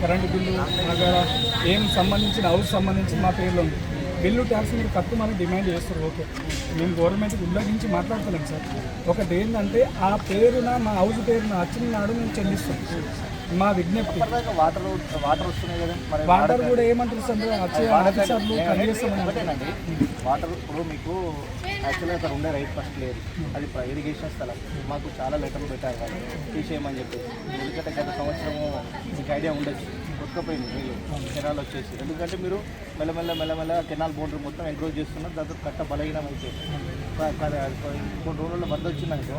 Current bill నగర ఏం సంబంధించిన హౌస్ సంబంధించిన మా పేర్లో ఉంది బిల్లు ట్యాక్స్ మీరు కట్టమని డిమాండ్ చేస్తారు ఓకే. మేము గవర్నమెంట్కి ఉల్లంఘించి మాట్లాడతలేం సార్. ఒకటి ఏంటంటే ఆ పేరున మా హౌస్ పేరున వచ్చిన నాడు మేము చెల్లిస్తాం. మా విజ్ఞప్తి. వాటర్ వాటర్ వస్తున్నాయి కదా మరి వాటర్ కూడా ఏమంటారు సార్? వచ్చే ఆఫీసర్లు ఒకటేనండి. వాటర్ ఇప్పుడు మీకు యాక్చువల్గా అక్కడ ఉండే రైట్ ఫస్ట్ లేదు. అది ఇరిగేషన్ స్థలం. మాకు చాలా లెటర్లు పెట్టారు వాళ్ళు. తీసేయమని చెప్పి ఎందుకంటే గత సంవత్సరము మీకు ఐడియా ఉండొచ్చు. కొట్టుకపోయింది మీరు కెనాల్ వచ్చేసి. ఎందుకంటే మీరు మెల్లమెల్ల మెల్లమెల్ల కెనాల్ బోర్డర్ మొత్తం ఎంక్రోజ్ చేస్తున్నారు. దాంతో కట్ట బలహీనం అయితే. కొన్ని రోజుల్లో వరద వచ్చిందనుకో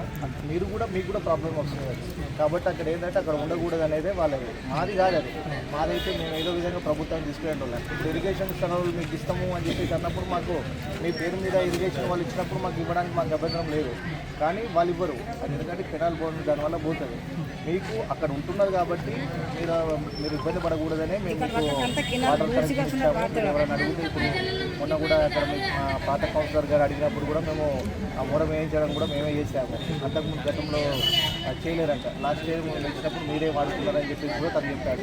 మీరు కూడా మీకు కూడా ప్రాబ్లం వస్తుంది. కాబట్టి అక్కడ ఏంటంటే అక్కడ ఉండకూడదు అనేది వాళ్ళది. మాది కాదు అది. మాదైతే మేము ఏదో విధంగా ప్రభుత్వం తీసుకునే వాళ్ళం. ఇరిగేషన్ స్థలాలు మీకు ఇస్తాము అని చెప్పేసి అన్నప్పుడు మాకు మీ పేరు మీద ఇరిగేషన్ వాళ్ళు ఇచ్చినప్పుడు మాకు ఇవ్వడానికి మాకు అభ్యంతరం లేదు. కానీ వాళ్ళు ఇవ్వరు. అది ఎందుకంటే కెనాల్ బోర్డు దానివల్ల పోతుంది. మీకు అక్కడ ఉంటున్నారు కాబట్టి మీరు మీరు ఇబ్బంది పడకూడదనే మేము మొన్న కూడా అక్కడ పాత కౌన్సిలర్ గారు అడిగినప్పుడు కూడా మేము ఆ మూరం వేయించడం కూడా మేమే చేసాము. అంతకుముందు గతంలో చేయలేరంట. లాస్ట్ ఇయర్ మేము ఇచ్చినప్పుడు మీరే వాడుతున్నారని చెప్పేసి కూడా తను చెప్పారు.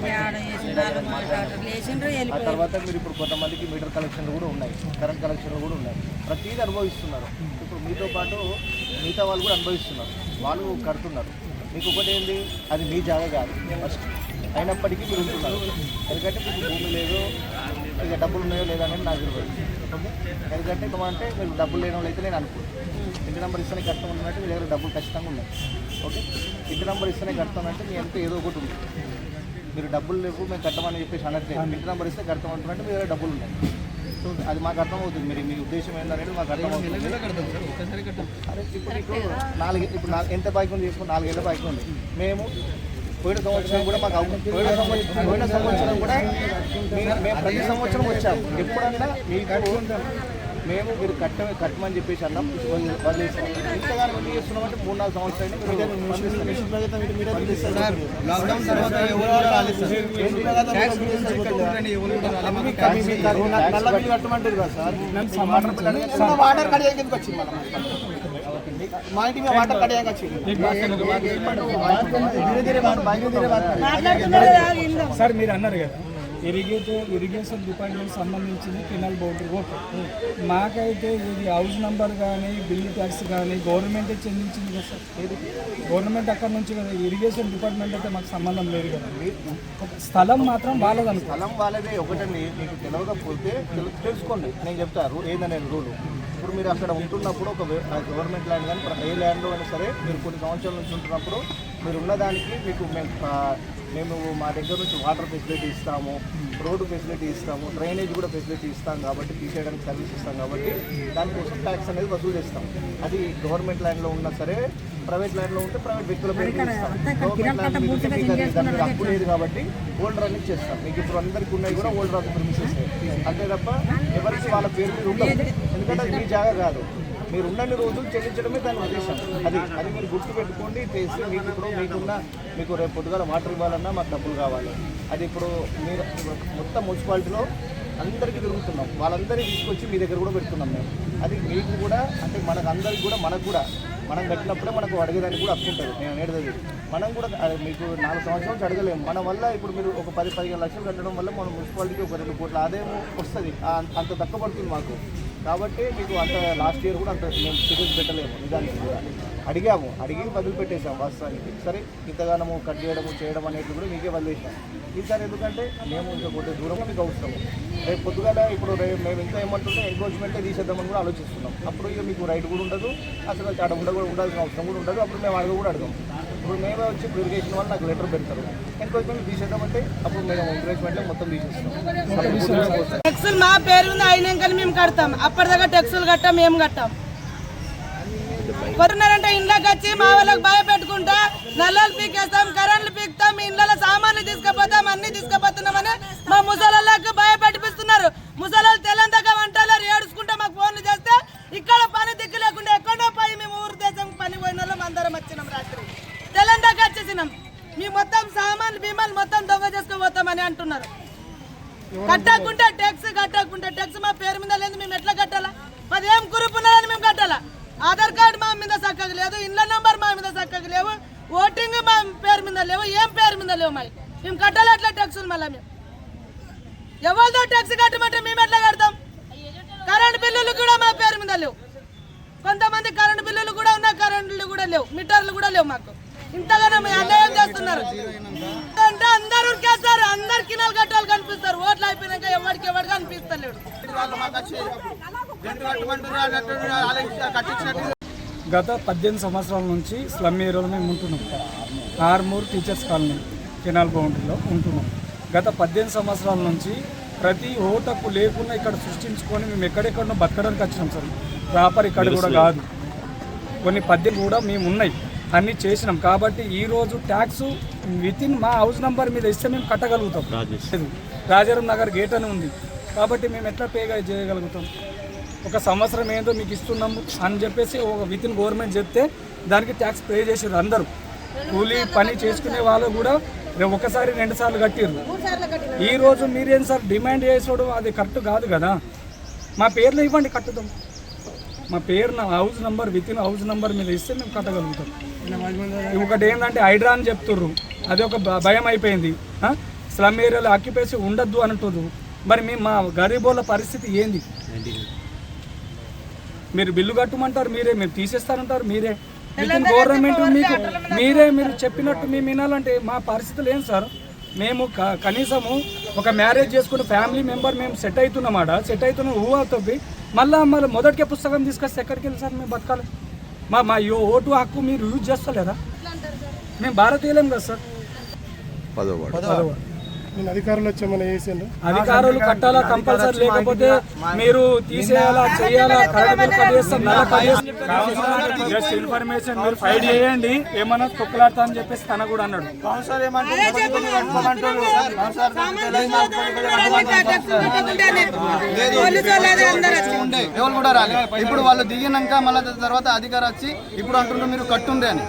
ఆ తర్వాత మీరు ఇప్పుడు కొంతమందికి మీటర్ కలెక్షన్లు కూడా ఉన్నాయి. కరెంట్ కలెక్షన్లు కూడా ఉన్నాయి. ప్రతిదీ అనుభవిస్తున్నారు. ఇప్పుడు మీతో పాటు మిగతా వాళ్ళు కూడా అనుభవిస్తున్నారు. వాళ్ళు కడుతున్నారు. మీకు ఒకటి ఏంది అది మీ జాగా కాదు ఫస్ట్ అయినప్పటికీ మీరు ఉంటున్నారు. ఎందుకంటే మీకు భూమి లేదు ఇక డబ్బులు ఉన్నాయో లేదా అనేది నాకు తెలియదు. ఓకే? ఎందుకంటే ఇప్పుడు అంటే మీరు డబ్బులు లేని వాళ్ళు అయితే నేను అనుకుంటాను ఇంటి నెంబర్ ఇస్తేనే కష్టం ఉన్నట్టు మీ దగ్గర డబ్బులు ఖచ్చితంగా ఉన్నాయి. ఓకే? ఇంటి నెంబర్ ఇస్తేనే కడతాం అంటే మీ వెనక ఏదో ఒకటి ఉంది. మీరు డబ్బులు లేవు మేము కట్టమని చెప్పేసి అనట్లేదు. ఇంటి నెంబర్ ఇస్తే కడతాం అంటున్నట్టు మీ దగ్గర డబ్బులు ఉన్నాయి. సో అది మాకు అర్థమవుతుంది. మీరు మీ ఉద్దేశం ఏంటనేది మాకు అర్థమవుతుంది. అరే ఇప్పుడు నీకు నాలుగు ఇప్పుడు నాలుగు ఎంత బైక్ ఉంది చెప్పు? నాలుగేళ్ళ బైక్ ఉంది. మేము పోయిన సంవత్సరం కూడా మాకు పోయిన సంవత్సరం పోయిన సంవత్సరం కూడా మేము ప్రతి సంవత్సరం వచ్చాము. ఎప్పుడన్నా మీకు మేము మీరు కట్ట కట్టమని చెప్పేసి అన్నాం. వదిలేసాం ఇంతగానో ఎందుకు చేస్తున్నామంటే మూడు నాలుగు సంవత్సరాలు లాక్డౌన్ తర్వాత ఎవరు కూడా రాలేదు సార్. ట్యాక్స్ గురించి కట్టుకుంటారని ఎవరు కూడా రాలేదు వాటర్ కడియాకి ఎందుకు వచ్చింది మా ఇంటి మీద వాటర్ కడియాకి వచ్చింది. సార్ మీరు అన్నారు కదా. ఇరిగేషన్ ఇరిగేషన్ డిపార్ట్మెంట్ సంబంధించింది కెనాల్ బౌండరీ ఓకే మాకైతే ఇది హౌస్ నంబర్ కానీ బిల్లు ట్యాక్స్ కానీ గవర్నమెంటే చెందించింది కదా సార్? గవర్నమెంట్ అక్కడ నుంచి కదా ఇరిగేషన్ డిపార్ట్మెంట్ అయితే మాకు సంబంధం లేదు కదా స్థలం మాత్రం వాళ్ళదనుకో. స్థలం వాళ్ళదే ఒకటండి మీకు తెలియకపోతే తెలుసుకోండి. నేను చెప్తారు ఏదనే రూలు ఇప్పుడు మీరు అక్కడ ఉంటున్నప్పుడు ఒక గవర్నమెంట్ ల్యాండ్ కానీ ఏ ల్యాండ్లో అయినా సరే మీరు కొన్ని సంవత్సరాల నుంచి ఉంటున్నప్పుడు మీరు ఉన్నదానికి మీకు మేము మేము మా దగ్గర నుంచి వాటర్ ఫెసిలిటీ ఇస్తాము. రోడ్డు ఫెసిలిటీ ఇస్తాము డ్రైనేజ్ కూడా ఫెసిలిటీ ఇస్తాం కాబట్టి తీసేయడానికి సర్వీస్ ఇస్తాం కాబట్టి దానికోసం ట్యాక్స్ అనేది వసూలు చేస్తాం. అది గవర్నమెంట్ ల్యాండ్లో ఉన్నా సరే ప్రైవేట్ ల్యాండ్లో ఉంటే ప్రైవేట్ వ్యక్తుల పేరు హక్కు లేదు కాబట్టి ఓల్డ్ రన్ ఇచ్చేస్తాం మీకు ఇప్పుడు అందరికీ ఉన్నాయి కూడా ఓల్డ్ రన్ ప్రిమిసెస్ అంతే తప్ప ఎవరికి వాళ్ళ పేరు మీద ఉండదు. ఎందుకంటే మీ జాగా కాదు. మీరు ఉన్నన్ని రోజులు చెల్లించడమే దాని ఉద్దేశం. అది అది మీరు గుర్తు పెట్టుకోండి చేసి మీకు ఇప్పుడు మీకున్న మీకు రేపు పొద్దుగాల వాటర్ ఇవ్వాలన్నా మాకు డబ్బులు కావాలి. అది ఇప్పుడు మీరు మొత్తం మున్సిపాలిటీలో అందరికీ తిరుగుతున్నాం. వాళ్ళందరికీ తీసుకొచ్చి మీ దగ్గర కూడా పెడుతున్నాం మేము. అది మీకు కూడా అంటే మనకు అందరికి కూడా మనకు కూడా మనం కట్టినప్పుడే మనకు అడిగేదానికి కూడా హక్కు ఉంటుంది. నేను అనేది మనం కూడా మీకు నాలుగు సంవత్సరాల నుంచి అడగలేము. మన వల్ల ఇప్పుడు మీరు ఒక పది పదిహేను లక్షలు కట్టడం వల్ల మన మున్సిపాలిటీకి ఒక రెండు కోట్ల ఆదాయం వస్తుంది. అంత తక్కువ పడుతుంది మాకు. కాబట్టి మీకు అంత లాస్ట్ ఇయర్ కూడా అంత మేము ఫిగర్స్ పెట్టలేము నిజానికి కూడా. అడిగాము అడిగి వదిలిపెట్టేసాము వాస్తవానికి. సరే ఇంతగానము కట్ చేయడము చేయడం అనేది కూడా మీకే వదిలేసాం ఈసారి ఎందుకంటే మేము ఇంకా కొద్ది దూరంగా మీకు అవసరం. రేపు పొద్దుగాల ఇప్పుడు రేపు మేము ఇంకా ఏమంటుంటే ఎంక్రోచ్మెంటే తీసేద్దామని కూడా ఆలోచిస్తున్నాం. అప్పుడు ఇక మీకు రైట్ కూడా ఉండదు అసలు అక్కడ ఉండ కూడా ఉండాల్సిన అవసరం కూడా ఉండదు. అప్పుడు మేము అడగ కూడా అడగం. ఇప్పుడు మేమే వచ్చి ఇప్పుడు ఇరిగేషన్ వాళ్ళు నాకు లెటర్ పెడతారు. ఎంక్రోచ్మెంట్ తీసేద్దామంటే అప్పుడు మేము ఎంకరేజ్మెంట్లో మొత్తం తీసేస్తాం. టెక్సులు మా పేరు మీద అయినాక మేము కడతాం. అప్పటిదాకా టెక్సులు కట్టాం మేము కట్టాం? కొడుతున్నారంటే ఇంట్లోకి వచ్చి మా వాళ్ళకి భయపెట్టుకుంటా నల్లలు పీకేస్తాం కరెంట్లు పీకుతాం ఇళ్ళలో సామాన్లు తీసుకుపోతాం అన్ని తీసుకుపోతున్నామని మా ముసలాళ్ళకు భయపెట్టిపిస్తున్నారు. ముసలాళ్ళు తెల్లంతగా వంటలు ఏడుచుకుంటా మాకు ఫోన్లు చేస్తే ఇక్కడ పని దిక్కు లేకుండా ఎక్కడో పోయి మేము ఊరు దేశం పని పోయిన వాళ్ళం అందరం వచ్చినాం. మొత్తం దొంగ చేసుకుపోతామని అంటున్నారు. కట్టకుండా ట్యాక్స్ కట్టకుంటే ట్యాక్స్ మా పేరు మీద లేదు మేము ఎట్లా కట్టాలా? మాది ఏం గ్రూపు ఉన్నదని మేము కట్టాలా? ఆధార్ కార్డు మా మీద చక్కగా లేదు ఇండ్ల నంబర్ మా మీద చక్కగా లేవు ఓటింగ్ మా పేరు మీద లేవు ఏం పేరు మీద లేవు మరి? మేము కట్టాలి అట్లా ట్యాక్సులు మళ్ళీ మేము? ఎవరిదో ట్యాక్స్ కట్టమంటే మేము ఎట్లా కడతాం? కరెంట్ బిల్లులు కూడా మా పేరు మీద లేవు. కొంతమంది కరెంట్ బిల్లులు కూడా ఉన్న కరెంట్లు కూడా లేవు మీటర్లు కూడా లేవు మాకు. ఇంతగానో మీ అన్యాయం చేస్తున్నారు? అంటే అందరు ఉరికేస్తారు అందరు కినాలు కట్టాలు కనిపిస్తారు. ఓట్లు అయిపోయినాక ఎవరికి ఎవరికి కట్టించినట్టు గత పద్దెనిమిది సంవత్సరాల నుంచి స్లమ్ ఏరియాలో మేము ఉంటున్నాం. ఆర్మూర్ టీచర్స్ కాలనీ కెనాల్ బౌండరీలో ఉంటున్నాం. గత పద్దెనిమిది సంవత్సరాల నుంచి ప్రతి ఓటకు లేకుండా ఇక్కడ సృష్టించుకొని మేము ఎక్కడెక్కడో బతకడానికి వచ్చినాం సార్. ప్రాపర్ ఇక్కడ కూడా కాదు. కొన్ని పద్దెనిమిది కూడా మేము ఉన్నాయి. అన్నీ చేసినాం. కాబట్టి ఈ రోజు ట్యాక్స్ విత్ ఇన్ మా హౌస్ నంబర్ మీద ఇస్తే మేము కట్టగలుగుతాం. లేదు. రాజారాం నగర్ గేట్ అని ఉంది. కాబట్టి మేము ఎట్లా పే చేయగలుగుతాం? ఒక సంవత్సరం ఏందో మీకు ఇస్తున్నాము అని చెప్పేసి ఒక విత్ ఇన్ గవర్నమెంట్ చెప్తే దానికి ట్యాక్స్ పే చేసారు అందరూ. కూలీ పని చేసుకునే వాళ్ళు కూడా ఒకసారి రెండు సార్లు కట్టిర్రు. ఈ రోజు మీరేం సార్ డిమాండ్ చేసాడు అది కరెక్ట్ కాదు కదా. మా పేర్లు ఇవ్వండి కట్టుదాం. మా పేరు నా house number with in house number మీద ఇస్తే మేము కట్టగలుగుతాం. ఒకటి ఏంటంటే హైడ్రా అని చెప్తుర్రు. అది ఒక భయం అయిపోయింది? స్లమ్ ఏరియాలో ఆక్యుపేసి ఉండద్దు అంటుర్రు మరి మీ మా గరీబోళ్ళ పరిస్థితి ఏంది? మీరు బిల్లు కట్టమంటారు మీరే మీరు తీసేస్తారంటారు మీరే. గవర్నమెంట్ మీకు మీరే మీరు చెప్పినట్టు మేము వినాలంటే మా పరిస్థితులు ఏం సార్? మేము కనీసము ఒక మ్యారేజ్ చేసుకున్న ఫ్యామిలీ మెంబర్ మేము సెట్ అవుతున్నామాట సెట్ అవుతున్నాం ఊహ అవుతుంది మళ్ళీ మళ్ళీ మొదటికే పుస్తకం తీసుకొస్తే ఎక్కడికి వెళ్ళి సార్ మేము బతకాలి? మా మా యో ఓటు హక్కు మీరు యూజ్ చేస్తలేరా మేము భారతీయులేం కదా సార్. పదవ. నేను అధికారులు వచ్చామని వేసిండు అధికారులు కట్టాలా కంపల్సరీ లేకపోతే మీరు తీసేయాలా చేయాలా జస్ట్ ఇన్ఫర్మేషన్ మీరు ఫైట్ చేయండి ఏమన్నా తొక్కులాడతా అని చెప్పేసి తన కూడా అన్నాడు. ఎవరు కూడా రాలేదు. ఇప్పుడు వాళ్ళు దిగినాక మళ్ళీ తర్వాత అధికారం వచ్చి ఇప్పుడు అంటుండ్రు మీరు కట్టుండే అని.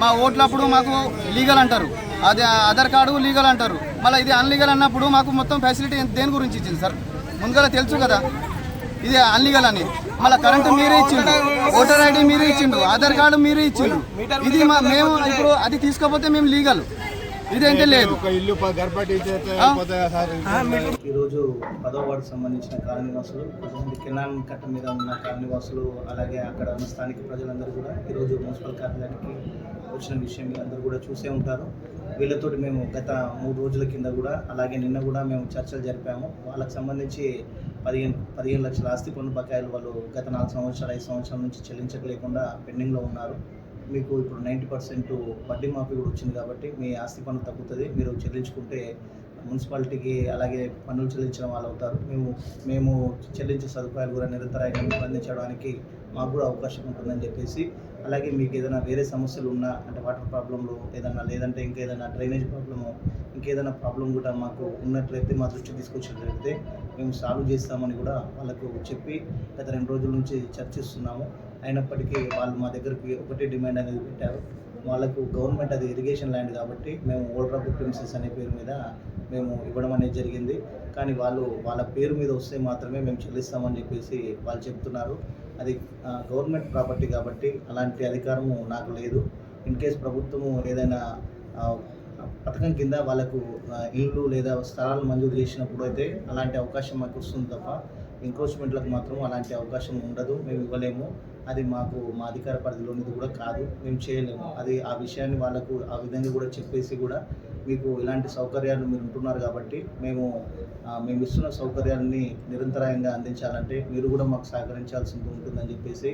మా ఓట్లప్పుడు మాకు లీగల్ అంటారు. అది ఆధార్ కార్డు లీగల్ అంటారు. మళ్ళీ ఇది అన్లీగల్ అన్నప్పుడు మాకు మొత్తం ఫెసిలిటీ దేని గురించి ఇచ్చింది సార్? ముందుగా తెలుసు కదా? ఇది అన్లీగల్ అని. మళ్ళీ కరెంటు మీరే ఇచ్చిండు. ఓటర్ ఐడి మీరే ఇచ్చిండు. ఆధార్ కార్డు మీరే ఇచ్చిండు. ఇది మా మేము ఇప్పుడు అది తీసుకోకపోతే మేము లీగల్. ఇదేంటే లేదు. ఈరోజు పదవ వార్డుకు సంబంధించిన కాలనీవాసులు కొంతమంది కెనాల్ కట్ట మీద ఉన్న కాలనీవాసులు అలాగే అక్కడ ఉన్న స్థానిక ప్రజలందరూ కూడా ఈరోజు మున్సిపల్ కార్యాలయానికి వచ్చిన విషయం మీరు అందరూ కూడా చూసే ఉంటారు. వీళ్ళతోటి మేము గత మూడు రోజుల కింద కూడా అలాగే నిన్న కూడా మేము చర్చలు జరిపాము. వాళ్ళకి సంబంధించి పదిహేను పదిహేను లక్షల ఆస్తి పన్ను బకాయిలు వాళ్ళు గత నాలుగు సంవత్సరాలు ఐదు సంవత్సరాల నుంచి చెల్లించకలేకుండా పెండింగ్లో ఉన్నారు. మీకు ఇప్పుడు నైంటీ పర్సెంట్ వడ్డీ మాఫీ కూడా వచ్చింది కాబట్టి మీ ఆస్తి పన్ను తగ్గుతుంది. మీరు చెల్లించుకుంటే మున్సిపాలిటీకి అలాగే పన్నులు చెల్లించిన వాళ్ళు అవుతారు మేము మేము చెల్లించే సదుపాయాలు కూడా నిరంతరాయంగా అందించడానికి మాకు కూడా అవకాశం ఉంటుందని చెప్పేసి అలాగే మీకు ఏదైనా వేరే సమస్యలు ఉన్నా అంటే వాటర్ ప్రాబ్లంలో ఏదైనా లేదంటే ఇంకేదైనా డ్రైనేజ్ ప్రాబ్లము ఇంకేదైనా ప్రాబ్లం కూడా మాకు ఉన్నట్లయితే మా దృష్టికి తీసుకొచ్చినట్లయితే మేము సాల్వ్ చేస్తామని కూడా వాళ్ళకు చెప్పి గత రెండు రోజుల నుంచి చర్చిస్తున్నాము. అయినప్పటికీ వాళ్ళు మా దగ్గరికి ఒకటే డిమాండ్ అనేది పెట్టారు. వాళ్ళకు గవర్నమెంట్ అది ఇరిగేషన్ ల్యాండ్ కాబట్టి మేము ఓల్డ్ ఆఫ్ ప్రిన్సెస్ అనే పేరు మీద మేము ఇవ్వడం అనేది జరిగింది. కానీ వాళ్ళు వాళ్ళ పేరు మీద వస్తే మాత్రమే మేము చెల్లిస్తామని చెప్పేసి వాళ్ళు చెప్తున్నారు. అది గవర్నమెంట్ ప్రాపర్టీ కాబట్టి అలాంటి అధికారము నాకు లేదు. ఇన్ కేస్ ప్రభుత్వము ఏదైనా పథకం కింద వాళ్ళకు ఇళ్ళు ఇల్లు లేదా స్థలాలు మంజూరు చేసినప్పుడు అయితే అలాంటి అవకాశం మాకు వస్తుంది తప్ప ఎంక్రోచ్మెంట్లకు మాత్రం అలాంటి అవకాశం ఉండదు. మేము ఇవ్వలేము. అది మాకు మా అధికార పరిధిలోనిది కూడా కాదు. మేము చేయలేము. అది ఆ విషయాన్ని వాళ్ళకు ఆ విధంగా కూడా చెప్పేసి కూడా మీకు ఇలాంటి సౌకర్యాలు మీరు ఉంటున్నారు కాబట్టి మేము మేము ఇస్తున్న సౌకర్యాలని నిరంతరాయంగా అందించాలంటే మీరు కూడా మాకు సహకరించాల్సి ఉంటుందని చెప్పేసి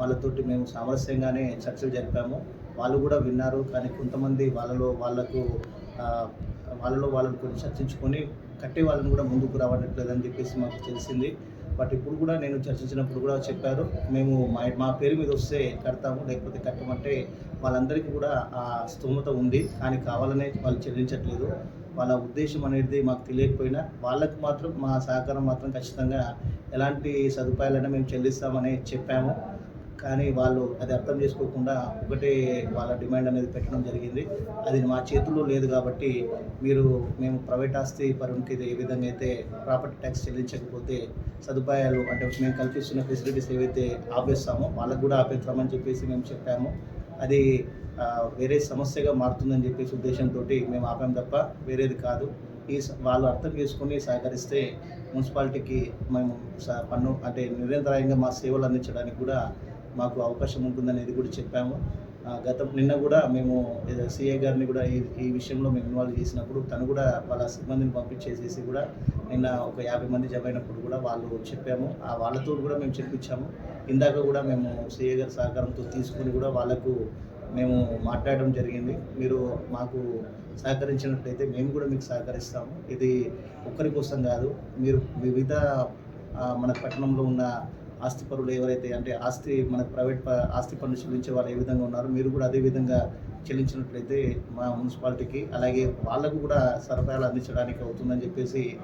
వాళ్ళతోటి మేము సామరస్యంగానే చర్చలు జరిపాము. వాళ్ళు కూడా విన్నారు కానీ కొంతమంది వాళ్ళలో వాళ్ళకు వాళ్ళలో వాళ్ళని కొంచెం చర్చించుకొని కట్టే వాళ్ళని కూడా ముందుకు రావట్లేదని చెప్పేసి మాకు తెలిసింది. బట్ ఇప్పుడు కూడా నేను చర్చించినప్పుడు కూడా చెప్పారు మేము మా మా పేరు మీద వస్తే కడతాము లేకపోతే కట్టమంటే వాళ్ళందరికీ కూడా ఆ స్తోమత ఉంది. కానీ కావాలనే వాళ్ళు చెల్లించట్లేదు. వాళ్ళ ఉద్దేశం అనేది మాకు తెలియకపోయినా వాళ్ళకు మాత్రం మా సహకారం మాత్రం ఖచ్చితంగా ఎలాంటి సదుపాయాలైనా మేము చెల్లిస్తామని చెప్పాము. కానీ వాళ్ళు అది అర్థం చేసుకోకుండా ఒకటే వాళ్ళ డిమాండ్ అనేది పెట్టడం జరిగింది. అది మా చేతుల్లో లేదు కాబట్టి మీరు మేము ప్రైవేట్ ఆస్తి పరునికి ఏ విధంగా అయితే ప్రాపర్టీ ట్యాక్స్ చెల్లించకపోతే సదుపాయాలు అంటే మేము కల్పిస్తున్న ఫెసిలిటీస్ ఏవైతే ఆపేస్తామో వాళ్ళకు కూడా ఆపేస్తామని చెప్పేసి మేము చెప్పాము. అది వేరే సమస్యగా మారుతుందని చెప్పేసి ఉద్దేశంతో మేము ఆపాం తప్ప వేరేది కాదు. ఈ వాళ్ళు అర్థం చేసుకుని సహకరిస్తే మున్సిపాలిటీకి మేము పన్ను అంటే నిరంతరాయంగా మా సేవలు అందించడానికి కూడా మాకు అవకాశం ఉంటుందనేది కూడా చెప్పాము. గత నిన్న కూడా మేము సిఐ గారిని కూడా ఈ ఈ విషయంలో మేము ఇన్వాల్వ్ చేసినప్పుడు తను కూడా వాళ్ళ సిబ్బందిని పంపించేసేసి కూడా నిన్న ఒక యాభై మంది జమ అయినప్పుడు కూడా వాళ్ళు చెప్పాము. ఆ వాళ్ళతో కూడా మేము చెప్పించాము. ఇందాక కూడా మేము సిఏ గారి సహకారంతో తీసుకొని కూడా వాళ్ళకు మేము మాట్లాడడం జరిగింది. మీరు మాకు సహకరించినట్లయితే మేము కూడా మీకు సహకరిస్తాము. ఇది ఒక్కరి కోసం కాదు. మీరు వివిధ మన పట్టణంలో ఉన్న ఆస్తి పరులు ఎవరైతే అంటే ఆస్తి మన ప్రైవేట్ ప- ఆస్తి పన్ను చెల్లించే వాళ్ళు ఏ విధంగా ఉన్నారో మీరు కూడా అదే విధంగా చెల్లించినట్లయితే మా మున్సిపాలిటీకి అలాగే వాళ్ళకు కూడా సరఫరాలు అందించడానికి అవుతుందని చెప్పేసి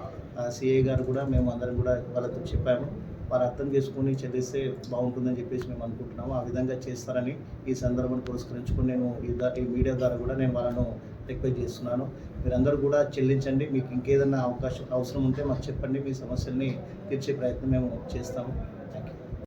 సిఐ గారు కూడా మేము అందరం కూడా వాళ్ళతో చెప్పాము. వారు అర్థం చేసుకుని చెల్లిస్తే బాగుంటుందని చెప్పేసి మేము అనుకుంటున్నాము. ఆ విధంగా చేస్తారని ఈ సందర్భాన్ని పురస్కరించుకుని నేను ఈ ఈ మీడియా ద్వారా కూడా నేను వాళ్ళను రిక్వెస్ట్ చేస్తున్నాను. మీరందరూ కూడా చెల్లించండి. మీకు ఇంకేదైనా అవకాశం అవసరం ఉంటే మాకు చెప్పండి. మీ సమస్యల్ని తీర్చే ప్రయత్నం మేము చేస్తాము.